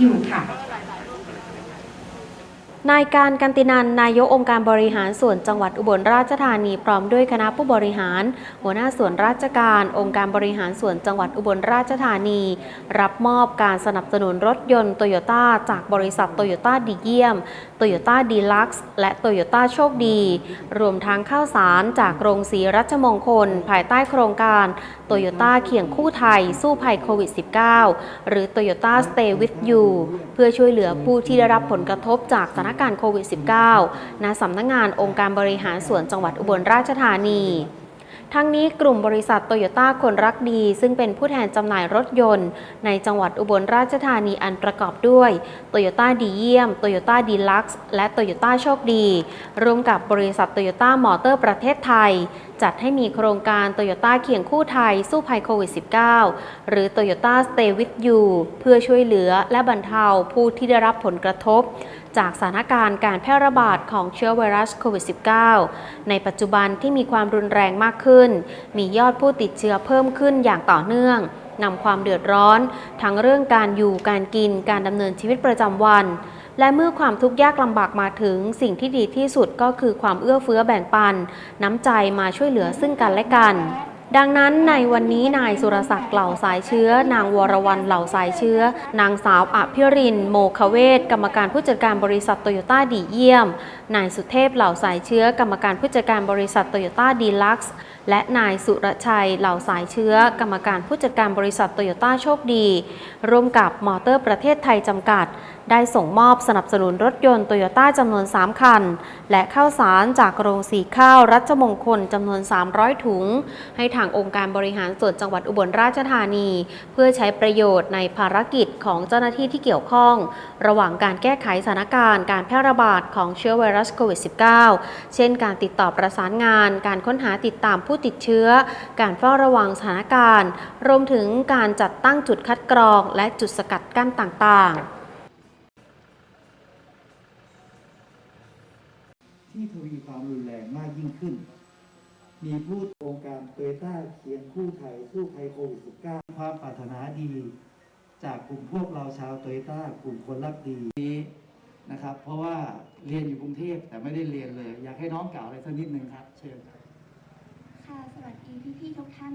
อยู่ค่ะ นายการกันตินัน นายกองค์การบริหารส่วนจังหวัดอุบลราชธานีพร้อมด้วยคณะผู้บริหาร หัวหน้าส่วนราชการ องค์การบริหารส่วนจังหวัดอุบลราชธานี รับมอบการสนับสนุนรถยนต์โตโยต้าจากบริษัทโตโยต้าดีเยี่ยมโตโยต้าดีลักซ์และโตโยต้าโชคดี รวมทั้งข้าวสารจากโรงสีรัชมงคล ภายใต้โครงการโตโยต้าเคียงคู่ไทย สู้ภัยโควิด -19 หรือ Toyota Stay with you เพื่อช่วยเหลือผู้ที่ได้รับผลกระทบจากสถานการณ์โควิด -19 ณสำนักงงานองค์การบริหารส่วนจังหวัดอุบลราชธานีทั้งนี้กลุ่มบริษัทโตโยต้าคนรักดี ซึ่งเป็นผู้แทนจำหน่ายรถยนต์ ในจังหวัดอุบลราชธานีอันประกอบด้วยโตโยต้าดีเยี่ยมโตโยต้าดีลักซ์และโตโยต้าโชคดี ร่วมกับบริษัทโตโยต้ามอเตอร์ประเทศไทย จัดให้มีโครงการโตโยต้าเคียงคู่ไทยสู้ภัยโควิด -19 หรือ Toyota Stay with you เพื่อช่วยเหลือและบรรเทาผู้ที่ได้รับผลกระทบ จากสถานการณ์การแพร่ระบาดของเชื้อไวรัสโควิด -19 ในปัจจุบันที่มีความรุนแรงมากขึ้น มียอดผู้ติดเชื้อเพิ่มขึ้นอย่างต่อเนื่องนำความเดือดร้อน ทั้งเรื่องการอยู่การกินการดำเนินชีวิตประจำวัน และเมื่อความทุกข์ยากลำบากมาถึง สิ่งที่ดีที่สุดก็คือความเอื้อเฟื้อแบ่งปัน น้ำใจมาช่วยเหลือซึ่งกันและกัน ดังนั้นในวันนี้นายสุรศักดิ์เหล่าสายเชื้อ นางวรวรรณเหล่าสายเชื้อ นางสาวอภิรินทร์โมคเวศกรรมการผู้จัดการบริษัทโตโยต้าดีเยี่ยม นายสุเทพเหล่าสายเชื้อ กรรมการผู้จัดการบริษัทโตโยต้าดีลักซ์ และนายสุรชัยเหล่าสายเชื้อ กรรมการผู้จัดการบริษัทโตโยต้าโชคดี ร่วมกับมอเตอร์ประเทศไทยจำกัด ได้ส่งมอบสนับสนุนรถยนต์โตโยต้าจำนวน 3 คัน และข้าวสารจากโรงสีข้าวรัชมงคลจำนวน 300 ถุง ให้ทางองค์การบริหารส่วนจังหวัดอุบลราชธานี เพื่อใช้ประโยชน์ในภารกิจของเจ้าหน้าที่ที่เกี่ยวข้อง ระหว่างการแก้ไขสถานการณ์การแพร่ระบาดของเชื้อไวรัสโควิด -19 เช่น การติดต่อประสานงาน การค้นหาติดตามผผู้ติดเชื้อ การเฝ้าระวังสถานการณ์ รวมถึงการจัดตั้งจุดคัดกรอง และจุดสกัดกั้นต่างๆ ที่ทวีความรุนแรงมากยิ่งขึ้น มีผู้โครงการโตยต้าเคียงคู่ไทยสู้ภัยโควิด -19 ความปรารถนาดี จากกลุ่มพวกเราชาวโตยต้ากลุ่มคนรักดีนี้นะครับ เพราะว่าเรียนอยู่กรุงเทพแต่ไม่ได้เรียนเลย อยากให้น้องกล่าวอะไรสักนิดนึงครับ เชิญครับ ค่ะ สวัสดีพี่ๆทุกท่าน